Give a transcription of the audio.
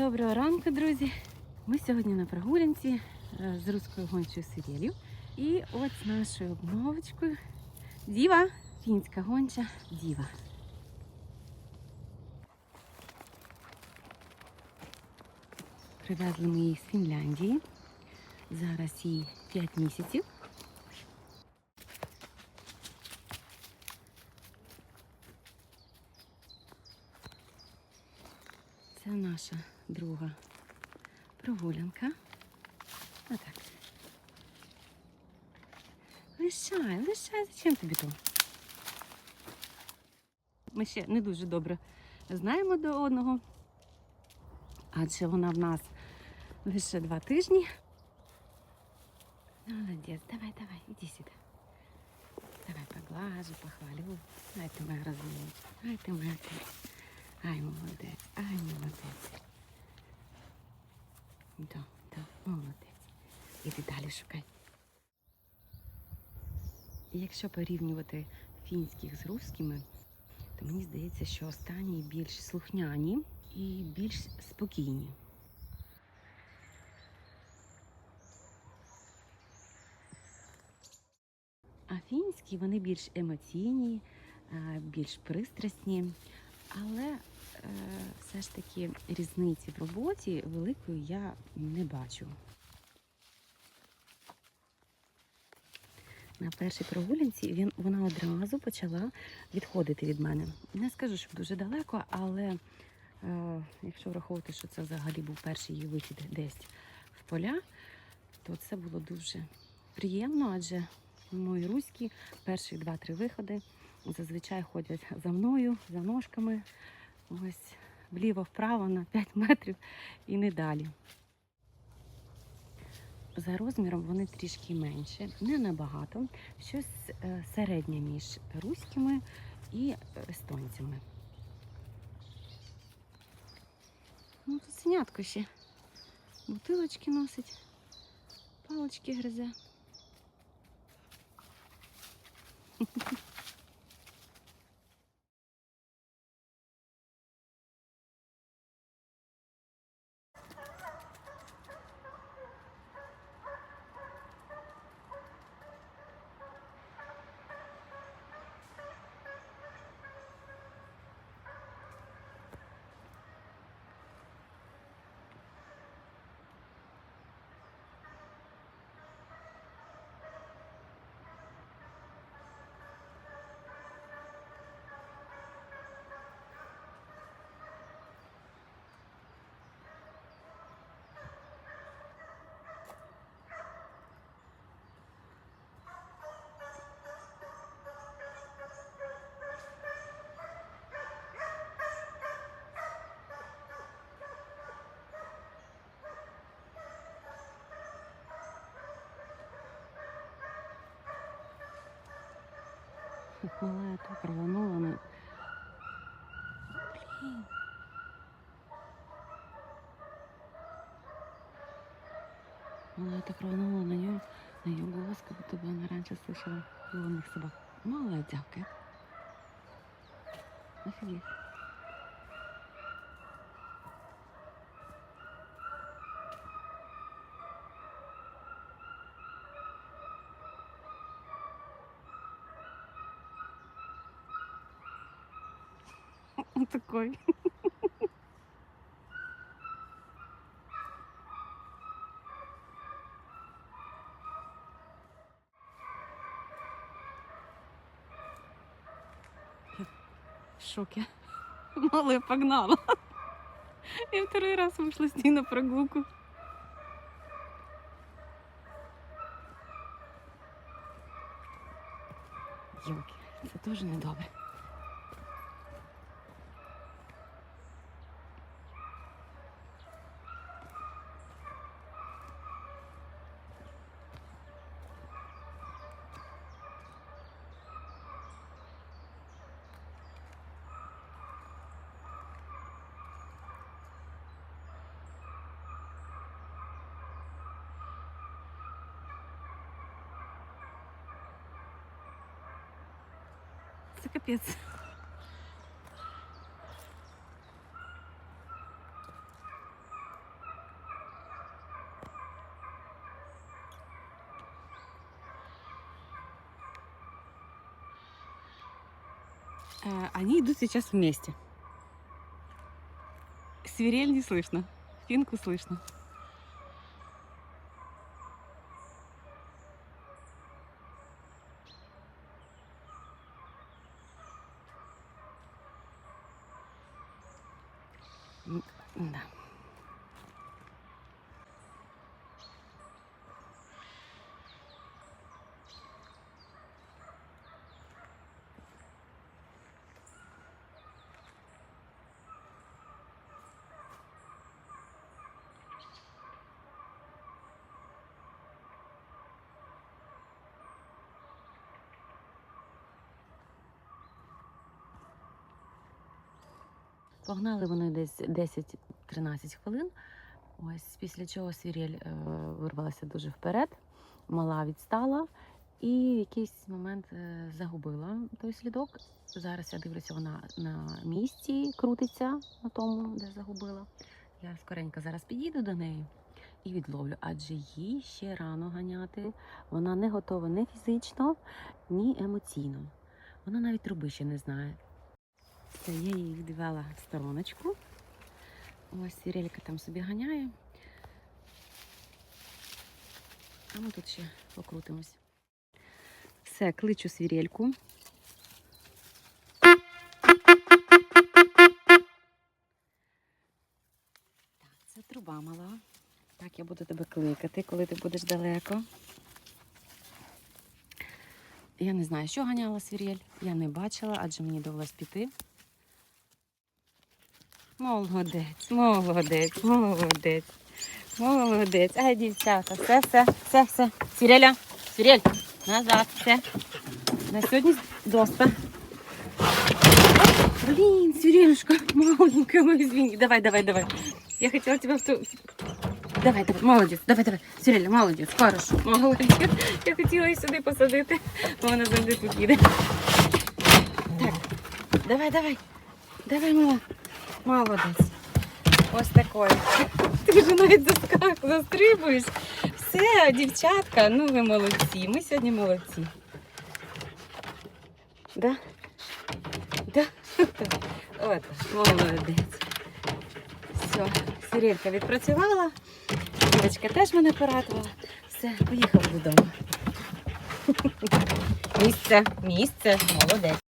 Доброго ранку, друзі! Ми сьогодні на прогулянці е, з руською гончою сирєлів. І от з нашою обновочкою Діва, фінська гонча Діва. Привезли ми її з Фінляндії. Зараз їй 5 місяців. Це наша друга прогулянка. Отак. Лишай, лишай, зачем тобі то? Ми ще не дуже добре знаємо до одного, адже вона в нас лише два тижні. Молодець, давай, давай, іди сюди. Давай поглажу, похвалю. Ай ти моя розумниця, ай ти моя. Ай, молодець, ай, молодець. Да, да, молодець. Іди далі шукай. І якщо порівнювати фінських з руськими, то мені здається, що останні більш слухняні і більш спокійні. А фінські вони більш емоційні, більш пристрасні, але все ж таки різниці в роботі великої я не бачу. На першій прогулянці він, вона одразу почала відходити від мене. Не скажу, що дуже далеко, але е, якщо враховувати, що це взагалі був перший її вихід десь в поля, то це було дуже приємно, адже мої руські перші два-три виходи зазвичай ходять за мною, за ножками, ось вліво-вправо на 5 метрів і не далі. За розміром вони трішки менше, не набагато, щось е, середнє між руськими і естонцями. Ну, тут синятко ще. Бутилочки носить, палочки гризе. Малая так рванула на. Блін. Малая так рванула на нее, на ее голос, как будто бы она раньше слышала лунных собак. Малая девка. Офигеть. Такой. Я в шоке. Малая погнала. Я второй раз вышла с ней на прогулку. Йолки, це теж недобре. капец. Э, они идут сейчас вместе. Свирель не слышно, финку слышно. М, Да. Погнали вони десь 10-13 хвилин. Ось після чого свірель е, вирвалася дуже вперед, мала відстала і в якийсь момент е, загубила той слідок. Зараз я дивлюся, вона на місці крутиться на тому, де загубила. Я скоренько зараз підійду до неї і відловлю, адже їй ще рано ганяти. Вона не готова ні фізично, ні емоційно. Вона навіть труби ще не знає. Це я її відвела в стороночку. Ось Сірелька там собі ганяє. А ми тут ще покрутимось. Все, кличу свірельку. Це труба мала. Так, я буду тебе кликати, коли ти будеш далеко. Я не знаю, що ганяла свірель. Я не бачила, адже мені довелось піти. Молодець, молодець, молодець, молодець. Ай, дівчата, все, все, все, все. Свіреля, свірель, назад, все. На сьогодні доста. Блін, свірелюшка, маленька, моя звінь. Давай, давай, давай. Я хотіла тебе в ту... Давай, давай, молодець, давай, давай. Свіреля, молодець, хорошо, молодець. Я хотіла її сюди посадити, бо вона завжди тут їде. Так, давай, давай. Давай, мала. Молодець. Ось такої. Ти вже навіть заскак, застрибуєш. Все, дівчатка, ну ви молодці. Ми сьогодні молодці. Да? Да? От, молодець. Все, Сирілька відпрацювала. Дівчинка теж мене порадувала. Все, поїхали додому. Місце, місце, молодець.